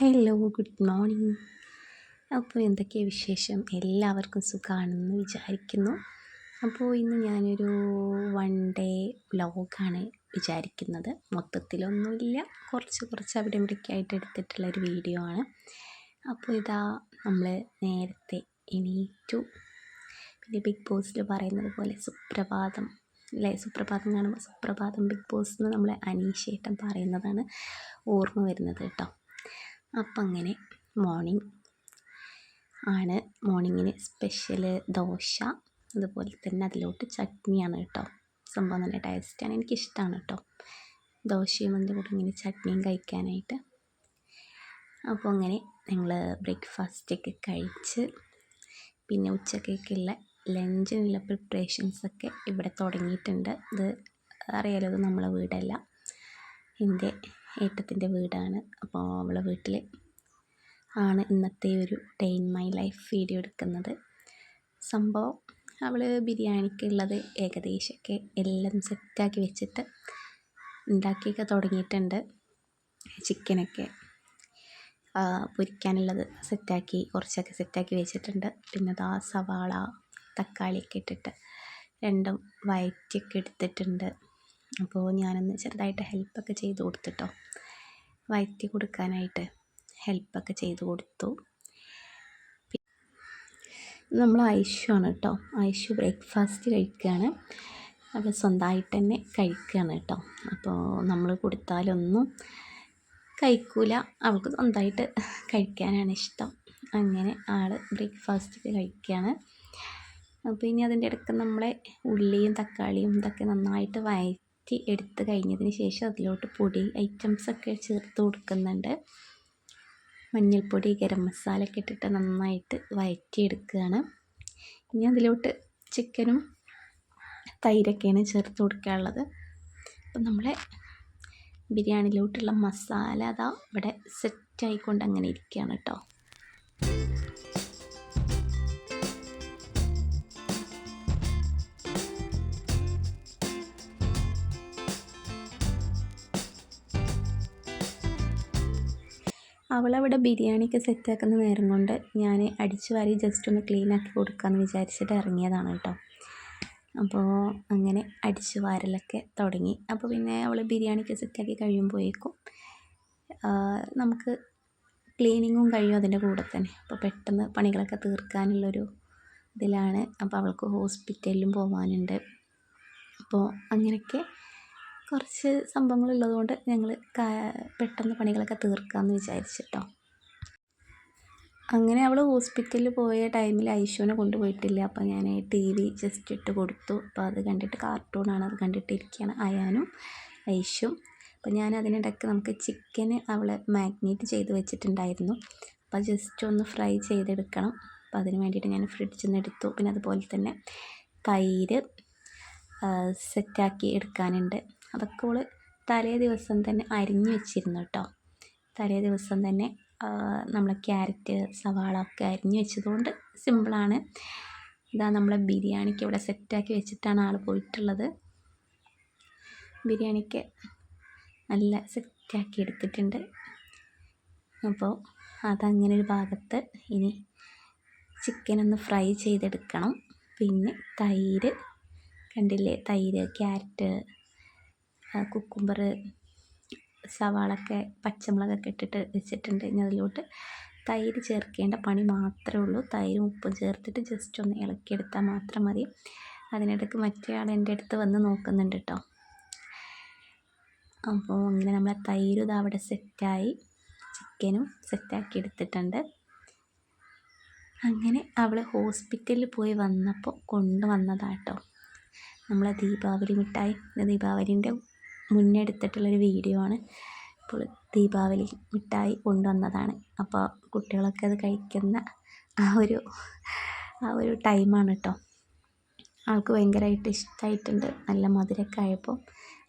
Hello good morning അപ്പോൾ എന്തൊക്കെയാണ് വിശേഷം? എല്ലാവർക്കും സുഖമാണെന്ന് വിചാരിക്കുന്നു. അപ്പോൾ ഇന്ന് ഞാനൊരു വൺ ഡേ വ്ലോഗാണ് വിചാരിക്കുന്നത്. മൊത്തത്തിലൊന്നുമില്ല. കുറച്ച് കുറച്ച് അവിടെ ഇവിടേക്ക് ആയിട്ട് ഒരു വീഡിയോ ആണ്. അപ്പോൾ ഇതാ നമ്മൾ നേരത്തെ എണീറ്റു. പിന്നെ ബിഗ് ബോസിൽ പറയുന്നത് പോലെ സുപ്രഭാതം അല്ലേ? സുപ്രഭാതം കാണുമ്പോൾ സുപ്രഭാതം ബിഗ് ബോസ് എന്ന് നമ്മളെ അനീഷേട്ടൻ പറയുന്നതാണ് ഓർമ്മ വരുന്നത് കേട്ടോ. അപ്പം അങ്ങനെ മോർണിംഗ് ആണ്. മോർണിംഗിന് സ്പെഷ്യൽ ദോശ അതുപോലെ തന്നെ അതിലോട്ട് ചട്നിയാണ് കേട്ടോ. സംഭവം നല്ല ടേസ്റ്റാണ് എനിക്കിഷ്ടമാണ് കേട്ടോ. ദോശയും അതിന്റെ കൂടെ ഇങ്ങനെ ചട്നിയും കഴിക്കാനായിട്ട്. അപ്പോൾ അങ്ങനെ ഞങ്ങൾ ബ്രേക്ക്ഫാസ്റ്റൊക്കെ കഴിച്ച് പിന്നെ ഉച്ചക്കേക്കുള്ള ലഞ്ചിനുള്ള പ്രിപ്പറേഷൻസൊക്കെ ഇവിടെ തുടങ്ങിയിട്ടുണ്ട്. ഇത് അറിയാലോ ഇത് നമ്മളെ വീടല്ല. എന്റെ ഏട്ടത്തിന്റെ വീടാണ്. അപ്പോൾ അവളെ വീട്ടിൽ ആണ് ഇന്നത്തെ ഒരു day in my life video എടുക്കുന്നത്. സംഭവം അവൾ ബിരിയാണിക്കുള്ളത് ഏകദേശമൊക്കെ എല്ലാം സെറ്റാക്കി വെച്ചിട്ട് ഉണ്ടാക്കിയൊക്കെ തുടങ്ങിയിട്ടുണ്ട്. ചിക്കനൊക്കെ പൊരിക്കാനുള്ളത് സെറ്റാക്കി കുറച്ചൊക്കെ സെറ്റാക്കി വെച്ചിട്ടുണ്ട്. പിന്നെ ദാ സവാള തക്കാളിയൊക്കെ ഇട്ടിട്ട് രണ്ടും വയറ്റിയൊക്കെ എടുത്തിട്ടുണ്ട്. അപ്പോൾ ഞാനൊന്ന് ചെറുതായിട്ട് ഹെൽപ്പൊക്കെ ചെയ്ത് കൊടുത്തിട്ടോ. വയറ്റി കൊടുക്കാനായിട്ട് ഹെൽപ്പൊക്കെ ചെയ്ത് കൊടുത്തു. നമ്മൾ ഐഷു ആണ് കേട്ടോ. ഐഷു ബ്രേക്ക്ഫാസ്റ്റ് കഴിക്കുകയാണ് അവൾ സ്വന്തമായിട്ട് തന്നെ കഴിക്കുകയാണ് കേട്ടോ. അപ്പോൾ നമ്മൾ കൊടുത്താലൊന്നും കഴിക്കൂല. അവൾക്ക് സ്വന്തമായിട്ട് കഴിക്കാനാണ് ഇഷ്ടം. അങ്ങനെ ആൾ ബ്രേക്ക്ഫാസ്റ്റ് കഴിക്കുകയാണ് അപ്പോൾ ഇനി അതിന്റെ ഇടയ്ക്ക് നമ്മളെ ഉള്ളിയും തക്കാളിയും ഇതൊക്കെ നന്നായിട്ട് വഴറ്റി എടുത്ത് കഴിഞ്ഞതിന് ശേഷം അതിലോട്ട് പൊടി ഐറ്റംസൊക്കെ ചേർത്ത് കൊടുക്കുന്നുണ്ട്. മഞ്ഞൾപ്പൊടി ഗരം മസാല ഒക്കെ ഇട്ടിട്ട് നന്നായിട്ട് വഴറ്റിയെടുക്കുകയാണ്. ഇനി അതിലോട്ട് ചിക്കനും തൈരൊക്കെയാണ് ചേർത്ത് കൊടുക്കാനുള്ളത്. അപ്പം നമ്മളെ ബിരിയാണിയിലോട്ടുള്ള മസാല അതാ ഇവിടെ സെറ്റായിക്കൊണ്ട് അങ്ങനെ ഇരിക്കുകയാണ് കേട്ടോ. അവളവിടെ ബിരിയാണിയൊക്കെ സെറ്റാക്കുന്ന നേരം കൊണ്ട് ഞാൻ അടിച്ചു വാരി ജസ്റ്റ് ഒന്ന് ക്ലീൻ ആക്കി കൊടുക്കാമെന്ന് വിചാരിച്ചിട്ട് ഇറങ്ങിയതാണ് കേട്ടോ. അപ്പോൾ അങ്ങനെ അടിച്ചു വാരലൊക്കെ തുടങ്ങി. അപ്പോൾ പിന്നെ അവൾ ബിരിയാണിയൊക്കെ സെറ്റാക്കി കഴിയുമ്പോഴേക്കും നമുക്ക് ക്ലീനിങ്ങും കഴിയും അതിന്റെ കൂടെ തന്നെ. അപ്പോൾ പെട്ടെന്ന് പണികളൊക്കെ തീർക്കാനുള്ളൊരു ഇതിലാണ്. അപ്പോൾ അവൾക്ക് ഹോസ്പിറ്റലിലും പോകാനുണ്ട് അപ്പോൾ അങ്ങനെയൊക്കെ കുറച്ച് സംഭവങ്ങളുള്ളത് കൊണ്ട് ഞങ്ങൾ പെട്ടെന്ന് പണികളൊക്കെ തീർക്കാമെന്ന് വിചാരിച്ചിട്ടോ. അങ്ങനെ അവൾ ഹോസ്പിറ്റലിൽ പോയ ടൈമിൽ ഐശുവിനെ കൊണ്ടുപോയിട്ടില്ല. അപ്പോൾ ഞാൻ ടി വി ജസ്റ്റ് ഇട്ട് കൊടുത്തു. അപ്പോൾ അത് കണ്ടിട്ട് കാർട്ടൂണാണ് അത് കണ്ടിട്ടിരിക്കുകയാണ് അയാനും ഐഷും അപ്പോൾ ഞാൻ അതിനിടയ്ക്ക് നമുക്ക് ചിക്കന് അവളെ മാഗ്നേറ്റ് ചെയ്ത് വെച്ചിട്ടുണ്ടായിരുന്നു. അപ്പോൾ ജസ്റ്റ് ഒന്ന് ഫ്രൈ ചെയ്തെടുക്കണം. അപ്പോൾ അതിന് വേണ്ടിയിട്ട് ഞാൻ ഫ്രിഡ്ജിൽ നിന്ന് എടുത്തു. പിന്നെ അതുപോലെ തന്നെ തൈര് സെറ്റാക്കി എടുക്കാനുണ്ട്. അതൊക്കെ അവൾ തലേ ദിവസം തന്നെ അരിഞ്ഞ് വെച്ചിരുന്നു കേട്ടോ തലേ ദിവസം തന്നെ നമ്മൾ ക്യാരറ്റ് സവാള ഒക്കെ അരിഞ്ഞ് വെച്ചതുകൊണ്ട് സിമ്പിളാണ് ഇതാ നമ്മളെ ബിരിയാണിക്ക് ഇവിടെ സെറ്റാക്കി വെച്ചിട്ടാണ് ആൾ പോയിട്ടുള്ളത്. ബിരിയാണിക്ക് നല്ല സെറ്റാക്കി എടുത്തിട്ടുണ്ട്. അപ്പോൾ അതങ്ങനെ ഒരു ഭാഗത്ത് ഇനി ചിക്കൻ ഒന്ന് ഫ്രൈ ചെയ്തെടുക്കണം. പിന്നെ തൈര് കണ്ടില്ലേ? തൈര് ക്യാരറ്റ് കുക്കുംബർ സവാളൊക്കെ പച്ചമുളകൊക്കെ ഇട്ടിട്ട് വെച്ചിട്ടുണ്ട്. ഇനി അതിലോട്ട് തൈര് ചേർക്കേണ്ട പണി മാത്രമേ ഉള്ളൂ. തൈരും ഉപ്പും ചേർത്തിട്ട് ജസ്റ്റ് ഒന്ന് ഇളക്കിയെടുത്താൽ മാത്രം മതി. അതിനിടയ്ക്ക് മറ്റേ ആൾ എന്റെ അടുത്ത് വന്ന് നോക്കുന്നുണ്ട് കേട്ടോ അപ്പോൾ അങ്ങനെ നമ്മളെ തൈരും ഇത് അവിടെ സെറ്റായി. ചിക്കനും സെറ്റാക്കി എടുത്തിട്ടുണ്ട്. അങ്ങനെ അവൾ ഹോസ്പിറ്റലിൽ പോയി വന്നപ്പോൾ കൊണ്ടുവന്നതാട്ടോ നമ്മളെ ദീപാവലി മിഠായി. ദീപാവലിന്റെ മുന്നേ എടുത്തിട്ടുള്ളൊരു വീഡിയോ ആണ്. അപ്പോൾ ദീപാവലി മിഠായി കൊണ്ടുവന്നതാണ്. അപ്പോൾ കുട്ടികളൊക്കെ അത് കഴിക്കുന്ന ആ ഒരു ആ ഒരു ടൈമാണ് കേട്ടോ ആൾക്ക് ഭയങ്കരമായിട്ട് ഇഷ്ടമായിട്ടുണ്ട് നല്ല മധുരമൊക്കെ ആയപ്പോൾ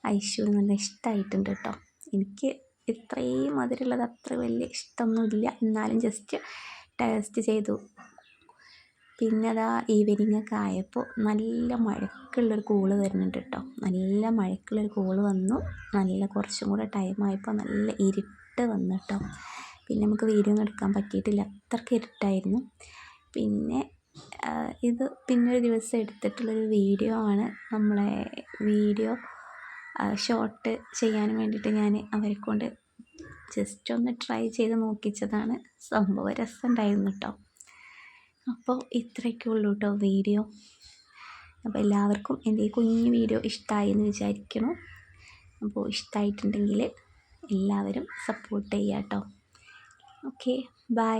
ഐശു നല്ല ഇഷ്ടമായിട്ടുണ്ട് കേട്ടോ എനിക്ക് ഇത്രയും മധുരമുള്ളത് അത്ര വലിയ ഇഷ്ടമൊന്നുമില്ല. എന്നാലും ജസ്റ്റ് ടേസ്റ്റ് ചെയ്തു. പിന്നെ അതാ ഈവനിങ് ഒക്കെ ആയപ്പോൾ നല്ല മഴക്കുള്ളൊരു കൂൾ വരുന്നുണ്ട് കേട്ടോ നല്ല മഴക്കുള്ളൊരു കൂൾ വന്നു. നല്ല കുറച്ചും കൂടെ ടൈം ആയപ്പോൾ നല്ല ഇരുട്ട് വന്നു കേട്ടോ പിന്നെ നമുക്ക് വീഡിയോ ഒന്നും എടുക്കാൻ പറ്റിയിട്ടില്ല. അത്രയ്ക്ക് ഇരുട്ടായിരുന്നു. പിന്നെ ഇത് പിന്നെ ഒരു ദിവസം എടുത്തിട്ടുള്ളൊരു വീഡിയോ ആണ് നമ്മളെ വീഡിയോ ഷോർട്ട് ചെയ്യാൻ വേണ്ടിയിട്ട് ഞാൻ അവരെ കൊണ്ട് ജസ്റ്റ് ഒന്ന് ട്രൈ ചെയ്ത് നോക്കിച്ചതാണ്. സംഭവം രസമുണ്ടായിരുന്നു കേട്ടോ. അപ്പോൾ ഇത്രയൊക്കെ ഉള്ളൂ കേട്ടോ വീഡിയോ. അപ്പോൾ എല്ലാവർക്കും എന്റെ ഈ കുഞ്ഞു വീഡിയോ ഇഷ്ടമായി എന്ന് വിചാരിക്കുന്നു. അപ്പോൾ ഇഷ്ടമായിട്ടുണ്ടെങ്കിൽ എല്ലാവരും സപ്പോർട്ട് ചെയ്യാം കേട്ടോ. Okay bye